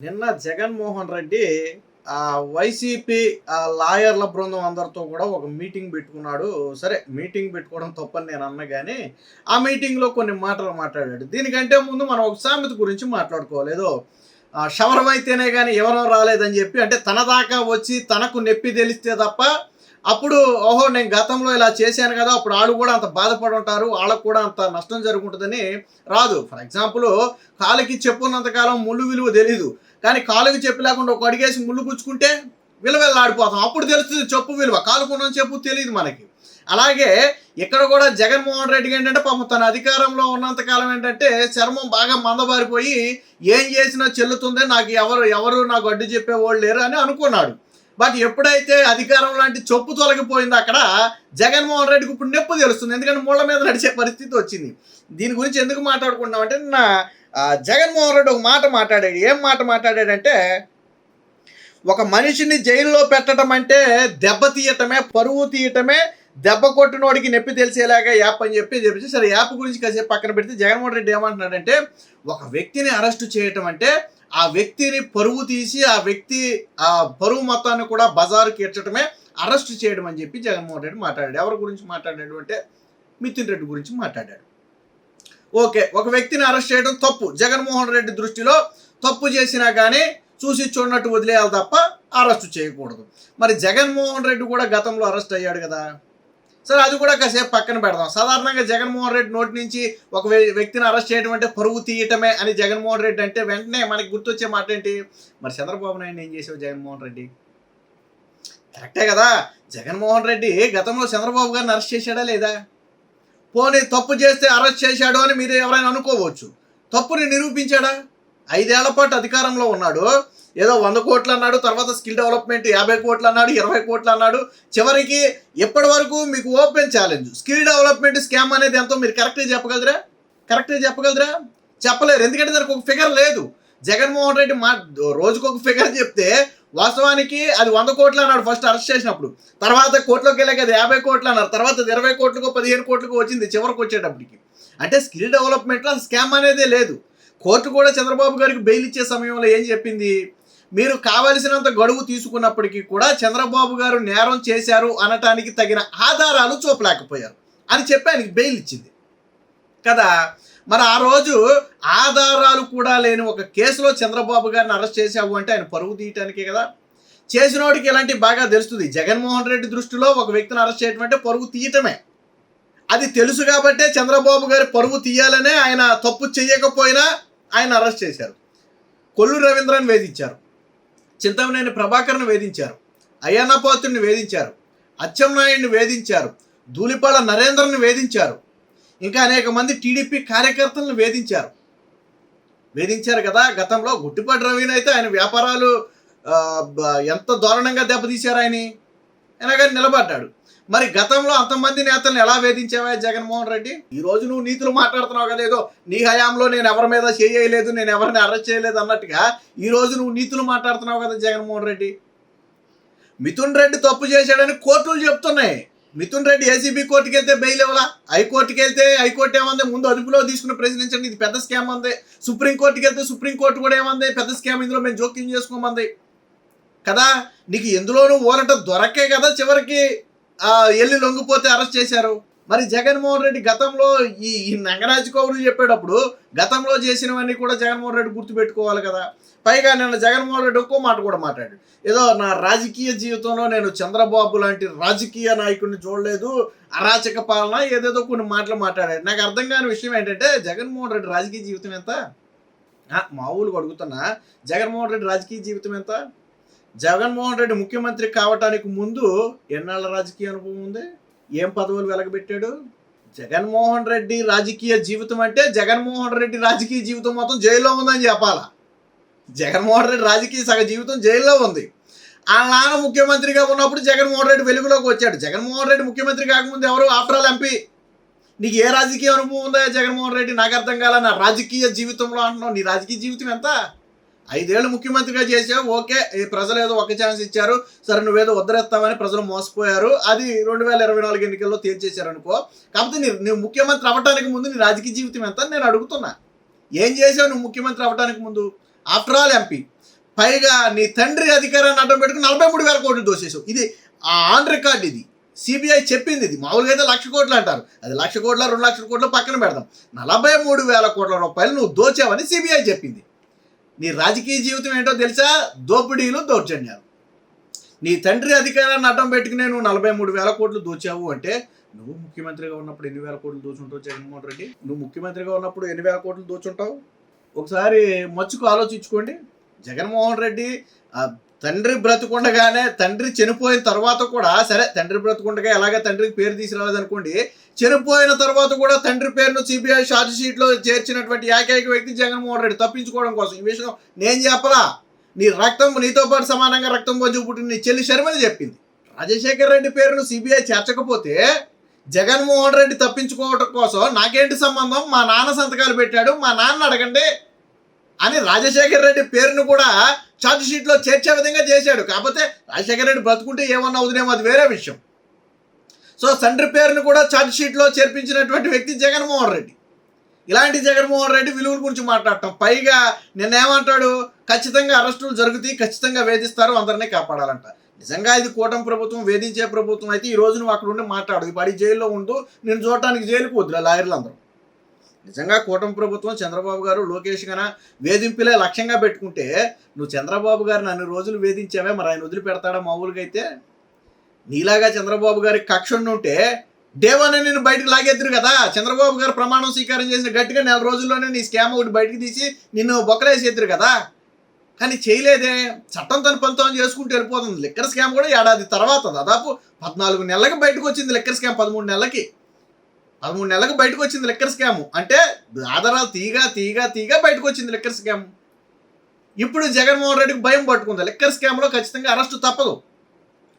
నిన్న జగన్మోహన్ రెడ్డి వైసీపీ లాయర్ల బృందం అందరితో కూడా ఒక మీటింగ్ పెట్టుకున్నాడు. సరే మీటింగ్ పెట్టుకోవడం తప్పని నేను అన్న కానీ ఆ మీటింగ్లో కొన్ని మాటలు మాట్లాడాడు. దీనికంటే ముందు మనం ఒక సామెత గురించి మాట్లాడుకోలేదు ఆ, శవరం అయితేనే కానీ ఎవరో రాలేదని చెప్పి అంటే తన దాకా వచ్చి తనకు నొప్పి తెలిస్తే తప్ప అప్పుడు ఓహో నేను గతంలో ఇలా చేశాను కదా అప్పుడు వాళ్ళు కూడా అంత బాధపడి ఉంటారు వాళ్ళకు కూడా అంత నష్టం జరుగుతుందని రాదు. ఫర్ ఎగ్జాంపుల్ కాలికి చెప్పున్నంతకాలం ముళ్ళు విలువ తెలీదు. కానీ కాలుకి చెప్పు లేకుండా ఒక అడిగేసి ముళ్ళు గుచ్చుకుంటే విలువెల్లాడిపోతాం. అప్పుడు తెలుస్తుంది చెప్పు విలువ. కాలుకున్న చెప్పు తెలియదు మనకి. అలాగే ఇక్కడ కూడా జగన్మోహన్ రెడ్డి ఏంటంటే పాపం తన అధికారంలో ఉన్నంత కాలం ఏంటంటే చర్మం బాగా మందబారిపోయి ఏం చేసినా చెల్లుతుందే నాకు ఎవరు ఎవరు నాకు అడ్డు చెప్పేవాళ్ళు లేరు అని అనుకున్నాడు. బట్ ఎప్పుడైతే అధికారం లాంటి చొప్పు తొలగిపోయిందో అక్కడ జగన్మోహన్ రెడ్డికి ఇప్పుడు నొప్పి తెలుస్తుంది. ఎందుకంటే ముళ్ళ మీద నడిచే పరిస్థితి వచ్చింది. దీని గురించి ఎందుకు మాట్లాడుకుంటున్నాం అంటే నా జగన్మోహన్ రెడ్డి ఒక మాట మాట్లాడాడు. ఏం మాట మాట్లాడాడంటే ఒక మనిషిని జైల్లో పెట్టడం అంటే దెబ్బ తీయటమే పరువు తీయటమే దెబ్బ కొట్టినోడికి నొప్పి తెలిసేలాగా యాప్ అని చెప్పి చెప్పేసి సరే యాప్ గురించి కాసేపు పక్కన పెడితే జగన్మోహన్ రెడ్డి ఏమంటున్నాడంటే ఒక వ్యక్తిని అరెస్ట్ చేయటం అంటే ఆ వ్యక్తిని పరువు తీసి ఆ వ్యక్తి ఆ పరువు మొత్తాన్ని కూడా బజారుకి ఎచ్చటమే అరెస్ట్ చేయడం అని చెప్పి జగన్మోహన్ రెడ్డి మాట్లాడాడు. ఎవరి గురించి మాట్లాడాడు అంటే మిథున్ రెడ్డి గురించి మాట్లాడాడు. ఓకే ఒక వ్యక్తిని అరెస్ట్ చేయడం తప్పు. జగన్మోహన్ రెడ్డి దృష్టిలో తప్పు చేసినా కానీ చూసి చూడనట్టు వదిలేయాలి తప్ప అరెస్ట్ చేయకూడదు. మరి జగన్మోహన్ రెడ్డి కూడా గతంలో అరెస్ట్ అయ్యాడు కదా. సరే అది కూడా కాసేపు పక్కన పెడదాం. సాధారణంగా జగన్మోహన్ రెడ్డి నోటి నుంచి ఒక వ్యక్తిని అరెస్ట్ చేయడం అంటే పరువు తీయటమే అని జగన్మోహన్ రెడ్డి అంటే వెంటనే మనకి గుర్తొచ్చే మాట ఏంటి? మరి చంద్రబాబు నాయుడు ఏం చేసావు జగన్మోహన్ రెడ్డి? కరెక్టే కదా. జగన్మోహన్ రెడ్డి గతంలో చంద్రబాబు గారిని అరెస్ట్ చేశాడా లేదా? పోనీ తప్పు చేస్తే అరెస్ట్ చేశాడు అని మీరు ఎవరైనా అనుకోవచ్చు. తప్పుని నిరూపించాడా? ఐదేళ్ళ పాటు అధికారంలో ఉన్నాడు. ఏదో వంద కోట్లు అన్నాడు తర్వాత స్కిల్ డెవలప్మెంట్ యాభై కోట్లు అన్నాడు ఇరవై కోట్లు అన్నాడు. చివరికి ఎప్పటి వరకు మీకు open challenge? Skill development scam అనేది ఎంతో మీరు కరెక్ట్గా చెప్పగలరా? కరెక్ట్గా చెప్పగలరా? చెప్పలేరు. ఎందుకంటే దానికి ఒక ఫిగర్ లేదు. జగన్మోహన్ రెడ్డి మా రోజుకు ఒక ఫిగర్ చెప్తే వాస్తవానికి అది వంద కోట్లు అన్నాడు ఫస్ట్ అరెస్ట్ చేసినప్పుడు. తర్వాత కోట్లోకి వెళ్ళాక అది యాభై కోట్లు అన్నారు. తర్వాత ఇరవై కోట్లకు పదిహేను కోట్లకు వచ్చింది చివరికి వచ్చేటప్పటికి. అంటే స్కిల్ డెవలప్మెంట్లో స్కామ్ అనేదే లేదు. కోర్టు కూడా చంద్రబాబు గారికి బెయిల్ ఇచ్చే సమయంలో ఏం చెప్పింది? మీరు కావలసినంత గడువు తీసుకున్నప్పటికీ కూడా చంద్రబాబు గారు నేరం చేశారు అనటానికి తగిన ఆధారాలు చూపలేకపోయారు అని చెప్పి ఆయనకి బెయిల్ ఇచ్చింది. కదా? మరి ఆ రోజు ఆధారాలు కూడా లేని ఒక కేసులో చంద్రబాబు గారిని అరెస్ట్ చేశావు అంటే ఆయన పరువు తీయటానికే కదా? చేసినోడికి ఇలాంటి బాగా తెలుస్తుంది. జగన్మోహన్ రెడ్డి దృష్టిలో ఒక వ్యక్తిని అరెస్ట్ చేయటం అంటే పరువు తీయటమే. అది తెలుసు కాబట్టే చంద్రబాబు గారి పరువు తీయాలనే ఆయన తప్పు చేయకపోయినా ఆయన అరెస్ట్ చేశారు. కొల్లు రవీంద్రని వేధించారు. చింతమనేని ప్రభాకర్ని వేధించారు. అయ్యన్నపాత్రుని వేధించారు. అచ్చెన్నాయుడిని వేధించారు. ధూళిపాళ నరేంద్రని వేధించారు. ఇంకా అనేక మంది టీడీపీ కార్యకర్తలను వేధించారు. వేధించారు కదా గతంలో గుట్టిపాటి రవిని అయితే ఆయన వ్యాపారాలు ఎంత దారుణంగా దెబ్బతీశారు ఆయన అయినా కానీ నిలబడ్డాడు. మరి గతంలో అంతమంది నేతలను ఎలా వేధించావా జగన్మోహన్ రెడ్డి? ఈ రోజు నువ్వు నీతులు మాట్లాడుతున్నావు కదా ఏదో నీ హయాంలో నేను ఎవరి మీద చేయలేదు నేను ఎవరిని అరెస్ట్ చేయలేదు అన్నట్టుగా ఈ రోజు నువ్వు నీతులు మాట్లాడుతున్నావు కదా జగన్మోహన్ రెడ్డి? మిథున్ రెడ్డి తప్పు చేశాడని కోర్టులు చెప్తున్నాయి. మిథున్ రెడ్డి ఏసీబీ కోర్టుకి వెళ్తే బెయిల్ ఇవ్వాలా హైకోర్టుకి వెళ్తే హైకోర్టు ఏమంది? ముందు అదుపులో తీసుకుని ప్రశ్నించండి ఇది పెద్ద స్కామ్ అంది. సుప్రీంకోర్టుకి వెళ్తే సుప్రీంకోర్టు కూడా ఏమంది? పెద్ద స్కామ్ ఇందులో మేము జోక్యం చేసుకోమంది. కదా? నీకు ఎందులోనూ ఊరట దొరకే కదా చివరికి? వెళ్ళి లొంగిపోతే అరెస్ట్ చేశారు. మరి జగన్మోహన్ రెడ్డి గతంలో ఈ ఈ నంగరాజు కౌరులు చెప్పేటప్పుడు గతంలో చేసినవన్నీ కూడా జగన్మోహన్ రెడ్డి గుర్తుపెట్టుకోవాలి కదా. పైగా నిన్న జగన్మోహన్ రెడ్డి ఒక్కో మాట కూడా మాట్లాడాడు. ఏదో నా రాజకీయ జీవితంలో నేను చంద్రబాబు లాంటి రాజకీయ నాయకుడిని చూడలేదు. అరాచక పాలన ఏదేదో కొన్ని మాటలు మాట్లాడాడు. నాకు అర్థం కాని విషయం ఏంటంటే జగన్మోహన్ రెడ్డి రాజకీయ జీవితం ఎంత? మామూలుగా అడుగుతున్నా. జగన్మోహన్ రెడ్డి రాజకీయ జీవితం ఎంత? జగన్మోహన్ రెడ్డి ముఖ్యమంత్రి కావటానికి ముందు ఎన్నాళ్ళ రాజకీయ అనుభవం ఉంది? ఏం పదవులు వెలగబెట్టాడు? జగన్మోహన్ రెడ్డి రాజకీయ జీవితం అంటే జగన్మోహన్ రెడ్డి రాజకీయ జీవితం మొత్తం జైల్లో ఉందని చెప్పాలా? జగన్మోహన్ రెడ్డి రాజకీయ సగ జీవితం జైల్లో ఉంది. ఆ నాన్న ముఖ్యమంత్రిగా ఉన్నప్పుడు జగన్మోహన్ రెడ్డి వెలుగులోకి వచ్చాడు. జగన్మోహన్ రెడ్డి ముఖ్యమంత్రి కాకముందు ఎవరు? ఆఫ్టర్ ఆల్ ఎంపీ నీకు ఏ రాజకీయ అనుభవం ఉందా జగన్మోహన్ రెడ్డి? నాకు అర్థం కాల నా రాజకీయ జీవితంలో అంటున్నావు. నీ రాజకీయ జీవితం ఎంత? ఐదేళ్ళు ముఖ్యమంత్రిగా చేసావు ఓకే ఈ ప్రజలు ఏదో ఒక ఛాన్స్ ఇచ్చారు సరే నువ్వేదో వద్దరేస్తావని ప్రజలు మోసపోయారు అది రెండు వేల ఇరవై నాలుగు ఎన్నికల్లో తేల్చేశారు అనుకో కాకపోతే నీ నువ్వు ముఖ్యమంత్రి అవ్వడానికి ముందు నీ రాజకీయ జీవితం ఎంత నేను అడుగుతున్నా. ఏం చేసావు నువ్వు ముఖ్యమంత్రి అవ్వడానికి ముందు? ఆఫ్టర్ ఆల్ ఎంపీ పైగా నీ తండ్రి అధికారాన్ని అడ్డం పెట్టుకుని నలభై మూడు వేల కోట్లు దోసేసావు ఇది ఆన్ రికార్డ్ ఇది. సిబిఐ చెప్పింది ఇది. మామూలుగా అయితే లక్ష కోట్లు అంటారు. అది లక్ష కోట్ల రెండు లక్షల కోట్లు పక్కన పెడదాం. నలభై మూడు వేల కోట్ల రూపాయలు నువ్వు దోచావని సిబిఐ చెప్పింది. నీ రాజకీయ జీవితం ఏంటో తెలుసా? దోపిడీలు దౌర్జన్యాలు. నీ తండ్రి అధికారాన్ని అడ్డం పెట్టుకునే నువ్వు నలభై మూడు వేల కోట్లు దోచావు అంటే నువ్వు ముఖ్యమంత్రిగా ఉన్నప్పుడు ఎన్ని వేల కోట్లు దోచుంటావు జగన్మోహన్ రెడ్డి? నువ్వు ముఖ్యమంత్రిగా ఉన్నప్పుడు ఎన్ని వేల కోట్లు దోచుంటావు? ఒకసారి మచ్చుకు ఆలోచించుకోండి. జగన్మోహన్ రెడ్డి తండ్రి బ్రతుకుండగానే తండ్రి చనిపోయిన తర్వాత కూడా సరే తండ్రి బ్రతుకుండగా ఎలాగ తండ్రికి పేరు తీసుకురాలేదనుకోండి చనిపోయిన తర్వాత కూడా తండ్రి పేరును సిబిఐ షార్ట్ షీట్లో చేర్చినటువంటి ఏకైక వ్యక్తి జగన్మోహన్ రెడ్డి తప్పించుకోవడం కోసం. ఈ విషయం నేను చెప్పలా. నీ రక్తం నీతో పాటు సమానంగా రక్తం పంచు పుట్టిన నీ చెల్లి శర్మని చెప్పింది. రాజశేఖర్ రెడ్డి పేరును సిబిఐ చేర్చకపోతే జగన్మోహన్ రెడ్డి తప్పించుకోవటం కోసం నాకేంటి సంబంధం? మా నాన్న సంతకాలు పెట్టాడు మా నాన్న అడగండి. అని రాజశేఖర్ రెడ్డి పేరును కూడా ఛార్జ్ షీట్లో చేర్చే విధంగా చేశాడు. కాకపోతే రాజశేఖర్ రెడ్డి బ్రతుకుంటే ఏమన్నా అవుతుందేమో అది వేరే విషయం. సో తండ్రి పేరును కూడా ఛార్జ్ షీట్లో చేర్పించినటువంటి వ్యక్తి జగన్మోహన్ రెడ్డి. ఇలాంటి జగన్మోహన్ రెడ్డి విలువల గురించి మాట్లాడటం. పైగా నిన్నేమంటాడు? ఖచ్చితంగా అరెస్టులు జరుగుతాయి ఖచ్చితంగా వేధిస్తారు అందరినీ కాపాడాలంట. నిజంగా ఇది కూటమి ప్రభుత్వం వేధించే ప్రభుత్వం అయితే ఈ రోజు నువ్వు అక్కడ ఉండి మాట్లాడు. ఈ పడి జైల్లో ఉండు నేను చూడటానికి జైలుకు వద్దులే లాయర్లు అందరూ నిజంగా కూటమి ప్రభుత్వం చంద్రబాబు గారు లోకేష్ గన వేధింపులే లక్ష్యంగా పెట్టుకుంటే నువ్వు చంద్రబాబు గారిని అన్ని రోజులు వేధించావే మరి ఆయన వదిలిపెడతాడా మామూలుగా అయితే? నీలాగా చంద్రబాబు గారికి కక్ష ఉంటే దేవాన్ని నేను బయటకు లాగేద్దరు కదా. చంద్రబాబు గారు ప్రమాణం స్వీకారం చేసిన గట్టిగా నెల రోజుల్లోనే నీ స్కామ్ ఒకటి బయటకు తీసి నిన్ను బొక్కలేసేద్దరు కదా. కానీ చేయలేదే. చట్టం తన పంతం చేసుకుంటూ వెళ్ళిపోతుంది. లిక్కర్ స్కామ్ కూడా ఏడాది తర్వాత దాదాపు పద్నాలుగు నెలలకి బయటకు వచ్చింది లిక్కర్ స్కామ్ పదమూడు నెలలకి. పదమూడు నెలలకు బయటకు వచ్చింది లిక్కర్ స్కామ్ అంటే ఆధారాలు తీగా తీగా తీగా బయటకు వచ్చింది లిక్కర్ స్కామ్ ఇప్పుడు జగన్మోహన్ రెడ్డికి భయం పట్టుకుంది. లిక్కర్ స్కామ్లో ఖచ్చితంగా అరెస్ట్ తప్పదు.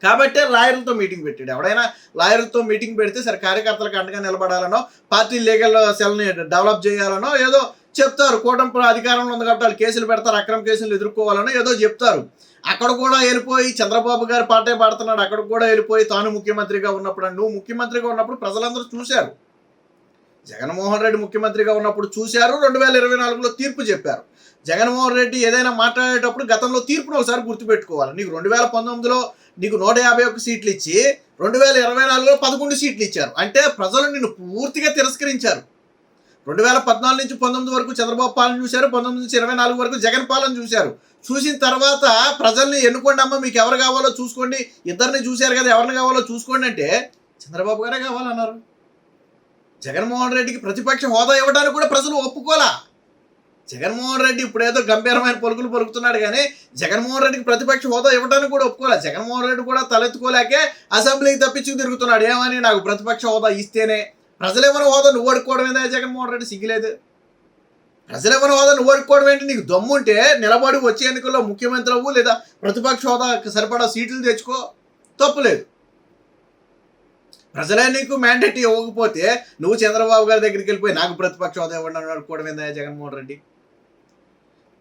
కాబట్టే లాయర్లతో మీటింగ్ పెట్టాడు. ఎవడైనా లాయర్లతో మీటింగ్ పెడితే సరే కార్యకర్తలకు అండగా నిలబడాలనో పార్టీ లీగల్ సెల్ని డెవలప్ చేయాలనో ఏదో చెప్తారు. కూటమి అధికారంలో ఉంది కాబట్టి వాళ్ళు కేసులు పెడతారు అక్రమ కేసులు ఎదుర్కోవాలనో ఏదో చెప్తారు. అక్కడ కూడా వెళ్ళిపోయి చంద్రబాబు గారు పాటే పాడుతున్నాడు. అక్కడ కూడా వెళ్ళిపోయి తాను ముఖ్యమంత్రిగా ఉన్నప్పుడు నువ్వు ముఖ్యమంత్రిగా ఉన్నప్పుడు ప్రజలందరూ చూశారు. జగన్మోహన్ రెడ్డి ముఖ్యమంత్రిగా ఉన్నప్పుడు చూశారు రెండు వేల ఇరవై నాలుగులో తీర్పు చెప్పారు. జగన్మోహన్ రెడ్డి ఏదైనా మాట్లాడేటప్పుడు గతంలో తీర్పును ఒకసారి గుర్తుపెట్టుకోవాలి. నీకు రెండు వేల పంతొమ్మిదిలో నీకు నూట యాభై ఒక్క సీట్లు ఇచ్చి రెండు వేల ఇరవై నాలుగులో పదకొండు సీట్లు ఇచ్చారు. అంటే ప్రజలు నిన్ను పూర్తిగా తిరస్కరించారు. రెండు వేల పద్నాలుగు నుంచి పంతొమ్మిది వరకు చంద్రబాబు పాలన చూశారు పంతొమ్మిది నుంచి ఇరవై నాలుగు వరకు జగన్ పాలన చూశారు. చూసిన తర్వాత ప్రజల్ని ఎన్నుకోండి అమ్మ మీకు ఎవరు కావాలో చూసుకోండి. ఇద్దరిని చూశారు కదా ఎవరిని కావాలో చూసుకోండి అంటే చంద్రబాబు గారే కావాలన్నారు. జగన్మోహన్ రెడ్డికి ప్రతిపక్ష హోదా ఇవ్వడానికి కూడా ప్రజలు ఒప్పుకోలా. జగన్మోహన్ రెడ్డి ఇప్పుడేదో గంభీరమైన పలుకులు పలుకుతున్నాడు కానీ జగన్మోహన్ రెడ్డికి ప్రతిపక్ష హోదా ఇవ్వడానికి కూడా ఒప్పుకోలే. జగన్మోహన్ రెడ్డి కూడా తలెత్తుకోలేకే అసెంబ్లీకి తప్పించుకు తిరుగుతున్నాడు. ఏమని? నాకు ప్రతిపక్ష హోదా ఇస్తేనే. ప్రజలేమని హోదా నువ్వు అడుక్కోవడం జగన్మోహన్ రెడ్డి? సిగ్గులేదు. ప్రజలేమని హోదా నువ్వు అడుక్కోవడం ఏంటి? నీకు దమ్ముంటే నిలబడి వచ్చే ఎన్నికల్లో ముఖ్యమంత్రి అవ్వు లేదా ప్రతిపక్ష హోదా సరిపడా సీట్లు తెచ్చుకో. తప్పులేదు ప్రజలే నీకు మ్యాండేట్ ఇవ్వకపోతే నువ్వు చంద్రబాబు గారి దగ్గరికి వెళ్ళిపోయి నాకు ప్రతిపక్ష హోదా ఇవ్వండి అని అడుక్కోవడం జగన్మోహన్ రెడ్డి.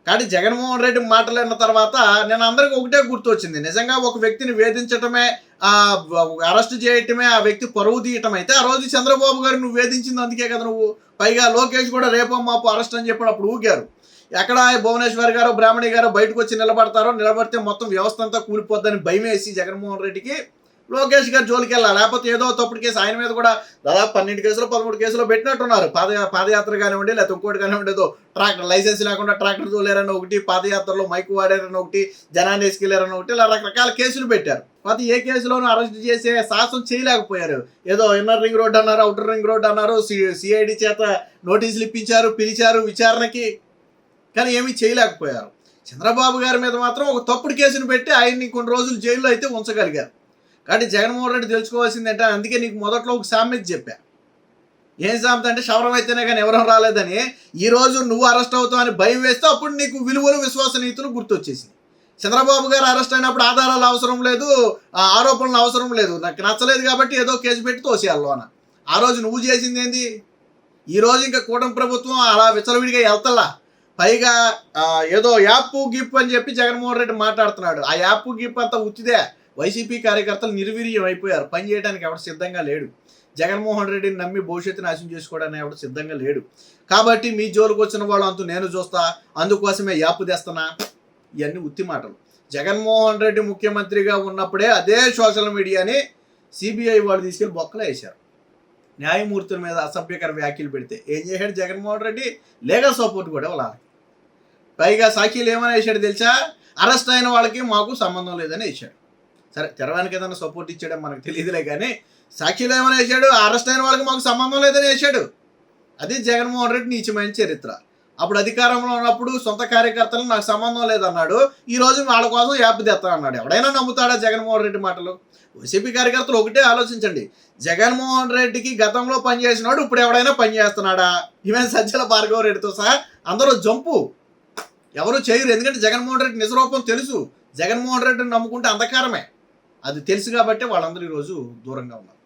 కానీ జగన్మోహన్ రెడ్డి మాటలు తర్వాత నేను అందరికీ ఒకటే గుర్తొచ్చింది. నిజంగా ఒక వ్యక్తిని వేధించటమే ఆ అరెస్ట్ చేయటమే ఆ వ్యక్తి పరువు తీయటం అయితే ఆ రోజు చంద్రబాబు గారు నువ్వు వేధించింది అందుకే కదా నువ్వు. పైగా లోకేష్ కూడా రేపో మాపు అరెస్ట్ అని చెప్పి అప్పుడు ఊగారు. ఎక్కడ భువనేశ్వర్ గారు బ్రాహ్మణి గారు బయటకు వచ్చి నిలబడతారో నిలబడితే మొత్తం వ్యవస్థ అంతా కూలిపోద్దని భయం వేసి జగన్మోహన్ రెడ్డికి లోకేష్ గారు జోలికి వెళ్ళాలి? లేకపోతే ఏదో తప్పుడు కేసు ఆయన మీద కూడా దాదాపు పన్నెండు కేసులు పదమూడు కేసులు పెట్టినట్టున్నారు. పాద పాదయాత్ర కానివ్వండి లేకపోతే ఇంకోటి కానివ్వండి ఏదో ట్రాక్టర్ లైసెన్స్ లేకుండా ట్రాక్టర్ తోలేరని ఒకటి పాదయాత్రలో మైకు వాడారని ఒకటి జనాన్ని వేసుకెళ్ళారని ఒకటి ఇలా రకరకాల కేసులు పెట్టారు. ప్రతి ఏ కేసులోనూ అరెస్ట్ చేసే సాహసం చేయలేకపోయారు. ఏదో ఇన్నర్ రింగ్ రోడ్ అన్నారు అవుటర్ రింగ్ రోడ్ అన్నారు సిఐడి చేత నోటీసులు ఇప్పించారు పిలిచారు విచారణకి కానీ ఏమీ చేయలేకపోయారు. చంద్రబాబు గారి మీద మాత్రం ఒక తప్పుడు కేసును పెట్టి ఆయన్ని కొన్ని రోజులు జైల్లో అయితే ఉంచగలిగారు. కాబట్టి జగన్మోహన్ రెడ్డి తెలుసుకోవాల్సింది అంటే అందుకే నీకు మొదట్లో ఒక సామెత చెప్పా. ఏం సామెత అంటే శవరం అయితేనే కానీ ఎవరం రాలేదని. ఈ రోజు నువ్వు అరెస్ట్ అవుతావు అని భయం వేస్తే అప్పుడు నీకు విలువలు విశ్వసనీయతలు గుర్తొచ్చేసింది చంద్రబాబు గారు అరెస్ట్ అయినప్పుడు ఆధారాలు అవసరం లేదు ఆ ఆరోపణలు అవసరం లేదు. నాకు నచ్చలేదు కాబట్టి ఏదో కేసు పెట్టి తోసేయాలి అన్న ఆ రోజు నువ్వు చేసింది ఏంది? ఈ రోజు ఇంకా కూటమి ప్రభుత్వం అలా విచలవిడిగా వెళ్తలా. పైగా ఏదో యాప్ గిప్ అని చెప్పి జగన్మోహన్ రెడ్డి మాట్లాడుతున్నాడు. ఆ యాప్ గిప్ అంతా ఉత్తిదే. వైసీపీ కార్యకర్తలు నిర్వీర్యం అయిపోయారు. పని చేయడానికి ఎవరు సిద్ధంగా లేడు. జగన్మోహన్ రెడ్డిని నమ్మి భవిష్యత్తు నాశనం చేసుకోవడానికి ఎవరు సిద్ధంగా లేడు. కాబట్టి మీ జోలికి వచ్చిన వాళ్ళు అంతూ నేను చూస్తా అందుకోసమే యాప్ తెస్తానా ఇవన్నీ ఉత్తి మాటలు. జగన్మోహన్ రెడ్డి ముఖ్యమంత్రిగా ఉన్నప్పుడే అదే సోషల్ మీడియాని సిబిఐ వాళ్ళు తీసుకెళ్ళి బొక్కలు వేశారు. న్యాయమూర్తుల మీద అసభ్యకర వ్యాఖ్యలు పెడితే ఏం చేశాడు జగన్మోహన్ రెడ్డి? లీగల్ సపోర్ట్ కూడా వాళ్ళకి పైగా సాక్షిలు ఏమని వేసాడు తెలుసా? అరెస్ట్ అయిన వాళ్ళకి మాకు సంబంధం లేదని వేశాడు. సరే తెరవానికి ఏదైనా సపోర్ట్ ఇచ్చాడో మనకు తెలియదులే కానీ సాక్షిలో ఏమైనా వేసాడు అరెస్ట్ అయిన వాళ్ళకి మాకు సంబంధం లేదని వేసాడు అది జగన్మోహన్ రెడ్డి నీచమైన చరిత్ర. అప్పుడు అధికారంలో ఉన్నప్పుడు సొంత కార్యకర్తలు నాకు సంబంధం లేదన్నాడు. ఈ రోజు వాళ్ళ కోసం యాప్ తెస్తా అన్నాడు. ఎవడైనా నమ్ముతాడా జగన్మోహన్ రెడ్డి మాటలు? వైసీపీ కార్యకర్తలు ఒకటే ఆలోచించండి. జగన్మోహన్ రెడ్డికి గతంలో పనిచేసినాడు ఇప్పుడు ఎవడైనా పనిచేస్తున్నాడా ఈవెన్ సజ్జల భార్గవ రెడ్డితో సహా అందరూ జంపు. ఎవరు చేయరు. ఎందుకంటే జగన్మోహన్ రెడ్డి నిజరూపం తెలుసు. జగన్మోహన్ రెడ్డిని నమ్ముకుంటే అంధకారమే. అది తెలుసు కాబట్టి వాళ్ళందరూ ఈరోజు దూరంగా ఉన్నారు.